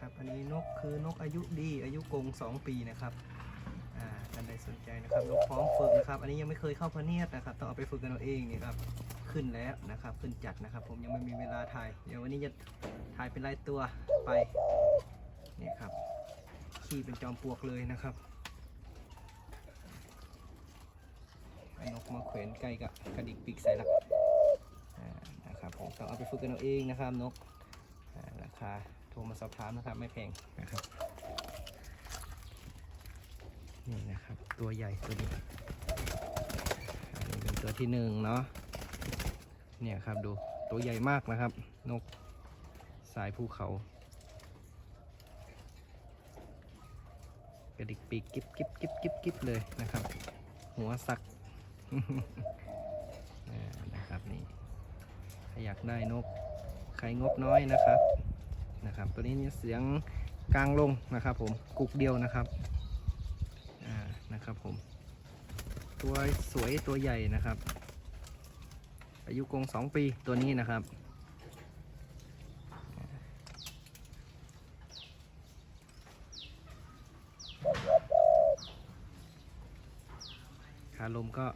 ครับอันนี้นกคือนกอายุดีอายุกงสองปีนะครับอ่าท่านใดสนใจนะครับนกพร้อมฝึกนะครับ อันนี้ยังไม่เคยเข้าพะเนียดนะครับต้องเอาไปฝึกกันเอาเองนี่ครับขึ้นแล้วนะครับ ขึ้นจัดนะครับ ผมยังไม่มีเวลาถ่าย เดี๋ยววันนี้จะถ่ายเป็นรายตัวไปนี่ครับขี่เป็นจอมปลวกเลยนะครับเอานกมาแขวนใกล้กับกระดิกปีกใส่ละอ่านะครับผมต้องเอาไปฝึกกันเอาเองนะครับนกราคา รมาสอบถามนะครับ ไม่แพงนะครับ นี่นะครับ ตัวใหญ่ตัวนี้อันนี้เป็นตัวที่หนึ่งเนาะเนี่ยครับดูตัวใหญ่มากนะครับ นกสายภูเขากระดิกปีกกิ๊บกิ๊บกิ๊บกิ๊บกิ๊บเลยนะครับ หัวสักนะครับนี่ใครอยากได้นก ใครงบน้อยนะครับ นะครับ ตัวนี้เนี่ยเสียงกลางลงนะครับ ผมกุกเดียวนะครับอ่านะครับผม ตัวสวยตัวใหญ่นะครับ อายุกงสองปีตัวนี้นะครับขาลมก็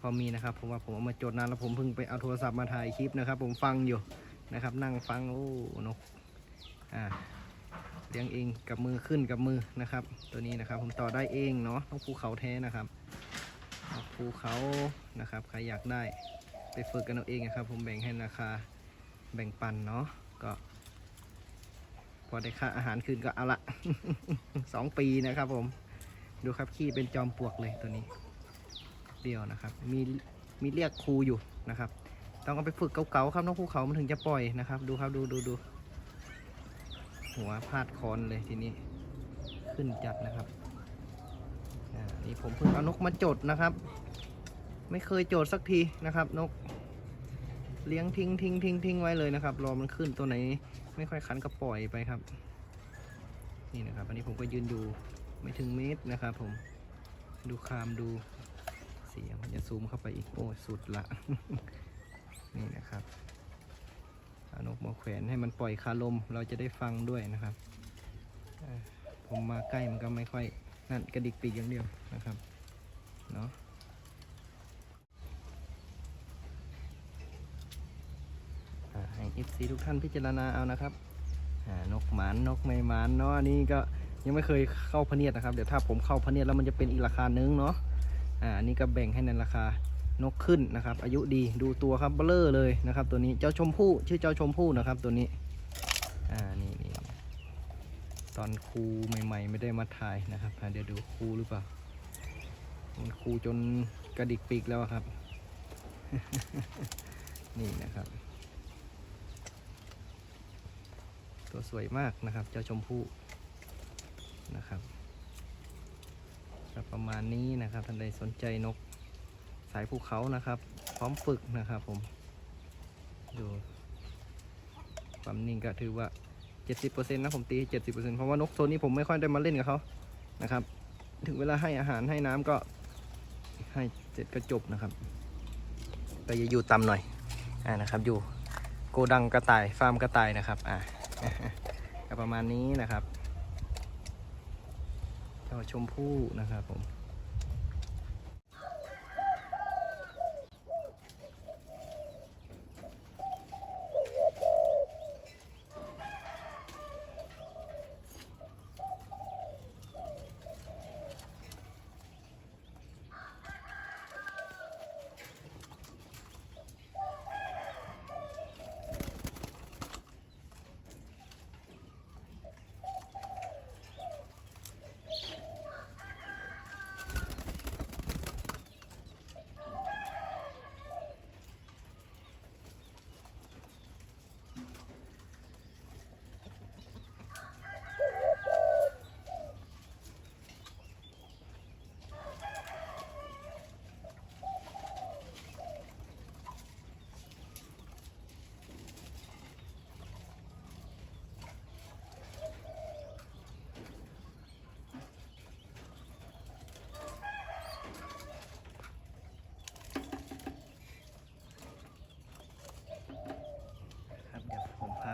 พอมีนะครับผมว่าผมเอามาจดนานแล้วผมเพิ่งไปเอาโทรศัพท์มาถ่ายคลิปนะครับ ผมฟังอยู่นะครับ นั่งฟังโอ้นก อ่าเลี้ยงเองกับมือขึ้นกับมือนะครับ ตัวนี้นะครับผมต่อได้เองเนาะนกภูเขาแท้นะครับนกภูเขานะครับใครอยากได้ไปฝึกกันเอาเองนะครับ ผมแบ่งให้ราคาแบ่งปันเนาะก็พอได้ค่าอาหารคืนก็เอาละ สองปีนะครับผมดูครับขี้เป็นจอมปลวกเลยตัวนี้เดียวนะครับมีมีเรียกครูอยู่นะครับ ต้องเอาไปฝึกเก่าๆครับนกภูเขามันถึงจะปล่อยนะครับ ดูครับดูดูดู หัวพาดคอนเลยทีนี้ ขึ้นจัดนะครับนี่ผมเพิ่งเอานกมาจดนะครับ ไม่เคยจดสักทีนะครับ นก เลี้ยงทิ้งทิ้งทิ้งทิ้งไว้เลยนะครับ รอมันขึ้นตัวไหน ไม่ค่อยคันก็ปล่อยไปครับ นี่นะครับ อันนี้ผมก็ยืนอยู่ไม่ถึงเมตรนะครับผมดูคามดูเสียงจะซูมเข้าไปอีกโอ้สุดละ นี่นะครับ นกมาแขวนให้มันปล่อยคาลม เราจะได้ฟังด้วยนะครับ ผมมาใกล้มันก็ไม่ค่อยนั่นกระดิกปีกอย่างเดียวนะครับเนาะอ่าให้เอฟซีทุกท่านพิจารณาเอานะครับอ่านกหมานนกไม่หมานเนาะอันนี้ก็ยังไม่เคยเข้าพเนียดนะครับ เดี๋ยวถ้าผมเข้าพเนียดแล้วมันจะเป็นอีกราคานึงเนาะอ่าอันนี้ก็แบ่งให้ในราคา นกขึ้นนะครับ อายุดีดูตัวครับเบลอเลยนะครับ ตัวนี้เจ้าชมพู่ชื่อเจ้าชมพู่นะครับ ตัวนี้อ่านี่นี่ตอนครูใหม่ ๆ ไม่ได้มาถ่ายนะครับเดี๋ยวดูครูหรือเปล่ามันครูจนกระดิกปีกแล้วครับ นี่นะครับ ตัวสวยมากนะครับ เจ้าชมพู่นะครับประมาณนี้นะครับท่านใดสนใจนก สายภูเขานะครับ พร้อมฝึกนะครับผม ดูความนิ่งก็ถือว่า 70%นะผมตี 70%เพราะว่านกโซนนี้ผมไม่ค่อยได้มาเล่นกับเขานะครับ ถึงเวลาให้อาหารให้น้ำก็ให้เสร็จก็จบนะครับแต่อย่าอยู่ต่ำหน่อยอ่านะครับ อยู่โกดังกระต่ายฟาร์มกระต่ายนะครับอ่าก็ประมาณนี้นะครับเจ้าชมพู่นะครับผม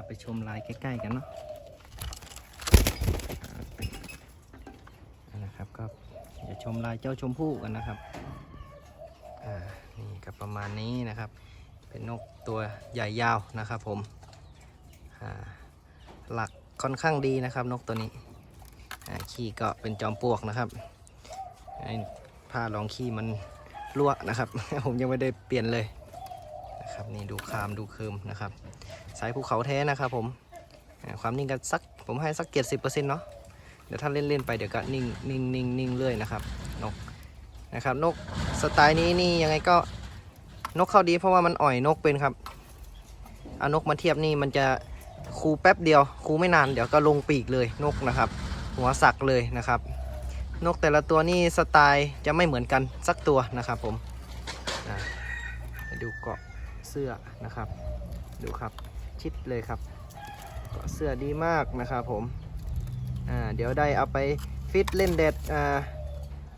ไปชมลายใกล้ ๆ กันเนาะนะครับก็จะชมลายเจ้าชมพู่กันนะครับอ่านี่ก็ประมาณนี้นะครับ เป็นนกตัวใหญ่ยาวนะครับผมอ่าหลักค่อนข้างดีนะครับนกตัวนี้ขี้ก็เป็นจอมปลวกนะครับผ้ารองขี้มันรั่วนะครับ ผมยังไม่ได้เปลี่ยนเลย นะครับนี่ดูคามดูเคิมนะครับสายภูเขาแท้นะครับผมความนิ่งกันสักผมให้สักเกียรสิบเปอร์เซ็นต์เนาะเดี๋ยวถ้าเล่นๆไปเดี๋ยวก็นิ่งนิ่งนิ่งนิ่งเรื่อยนะครับนกนะครับนกสไตล์นี้นี่ยังไงก็นกเข้าดีเพราะว่ามันอ่อยนกเป็นครับเอานกมาเทียบนี่มันจะคูแป๊บเดียว คูไม่นานเดี๋ยวก็ลงปีกเลยนกนะครับ หัวสักเลยนะครับ นกแต่ละตัวนี่สไตล์จะไม่เหมือนกันสักตัวนะครับผมอะไปดูเกาะ เสื้อนะครับ ดูครับชิดเลยครับ เกาะเสื้อดีมากนะครับผมอ่าเดี๋ยวได้เอาไปฟิตเล่นเด็ดอ่า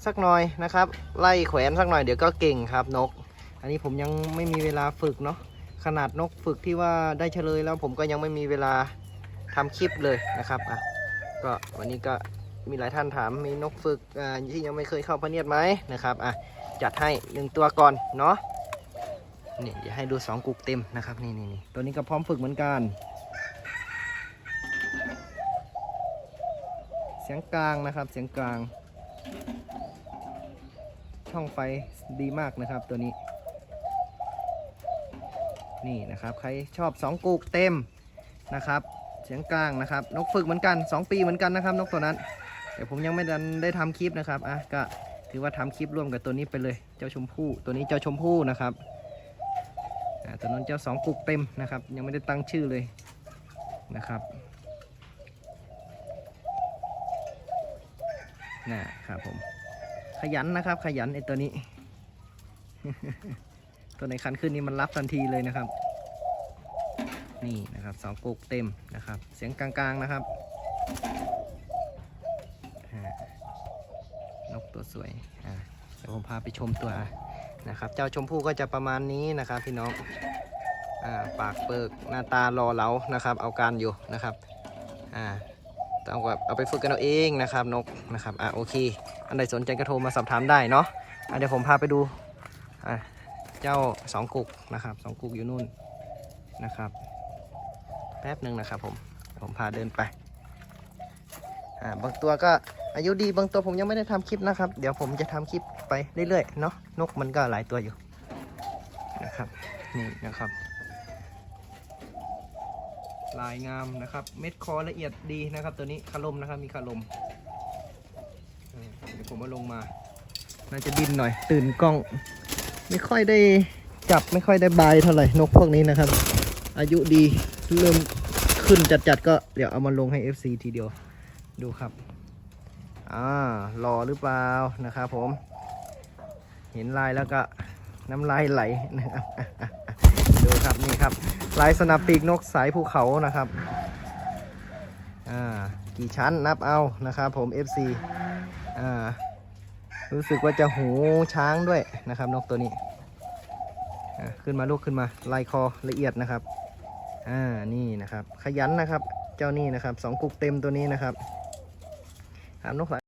สักหน่อยนะครับ ไล่แขวนสักหน่อยเดี๋ยวก็เก่งครับนก อันนี้ผมยังไม่มีเวลาฝึกเนาะขนาดนกฝึกที่ว่าได้เฉลยแล้วผมก็ยังไม่มีเวลาทำคลิปเลยนะครับอะก็วันนี้ก็มีหลายท่านถามมีนกฝึกที่ยังไม่เคยเข้าพเนียดไหมนะครับอะจัดให้หนึ่งตัวก่อนเนาะ นี่เดี๋ยวให้ดูสองกุกเต็มนะครับนี่นี่นี่ตัวนี้ก็พร้อมฝึกเหมือนกัน เสียงกลางนะครับเสียงกลาง ช่องไฟดีมากนะครับตัวนี้ นี่นะครับใครชอบสองกูกเต็มนะครับเสียงกลางนะครับ นกฝึกเหมือนกัน 2 ปีเหมือนกันนะครับ นกตัวนั้นแต่ผมยังไม่ดันได้ทำคลิปนะครับอะก็ถือว่าทำคลิปร่วมกับตัวนี้ไปเลย เจ้าชมพู่ตัวนี้เจ้าชมพู่นะครับ ตัวนนเจ้าสองกุกเต็มนะครับ ยังไม่ได้ตั้งชื่อเลยนะครับนะครับผม ขยันนะครับ ขยันไอตัวนี้ ตัวไหนคันขึ้นนี่มันรับทันทีเลยนะครับ นี่นะครับสองกุกเต็มนะครับ เสียงกลางๆนะครับนกตัวสวย อ่าเดี๋ยวผมพาไปชมตัว นะครับ เจ้าชมพู่ก็จะประมาณนี้นะครับ พี่น้องอ่าปากเปิกหน้าตารอเหลานะครับ เอาการอยู่นะครับอ่าต้องแบบเอาไปฝึกกันเอาเองนะครับนกนะครับอะโอเค อันใดสนใจก็โทรมาสอบถามได้เนาะะเดี๋ยวผมพาไปดูอะเจ้าสองกุกนะครับสองกุกอยู่นู่นนะครับ แป๊บหนึ่งนะครับผมผมพาเดินไป อ่าบางตัวก็อายุดีบางตัวผมยังไม่ได้ทำคลิปนะครับ เดี๋ยวผมจะทำคลิปไปเรื่อยๆเนาะนกมันก็หลายตัวอยู่นะครับนี่นะครับ ลายงามนะครับ เม็ดคอละเอียดดีนะครับ ตัวนี้คาลมนะครับมีคาลมเออเดี๋ยวผมมาลงมา น่าจะดินหน่อย ตื่นกล้อง ไม่ค่อยได้จับไม่ค่อยได้บายเท่าไหร่นกพวกนี้นะครับ อายุดีเริ่มขึ้นจัดๆก็เดี๋ยวเอามาลงให้ FC ทีเดียว ดูครับอ่ารอหรือเปล่านะครับผม เห็นลายแล้วก็น้ำลายไหลนะครับดูครับนี่ครับ ลายสนับปีกนกสายภูเขานะครับอ่ากี่ชั้นนับเอานะครับผม FC อ่ารู้สึกว่าจะหูช้างด้วยนะครับ นกตัวนี้อ่าขึ้นมาลูกขึ้นมาลายคอละเอียดนะครับอ่านี่นะครับ ขยันนะครับ เจ้านี่นะครับสองกุกเต็มตัวนี้นะครับ ถามนกสาย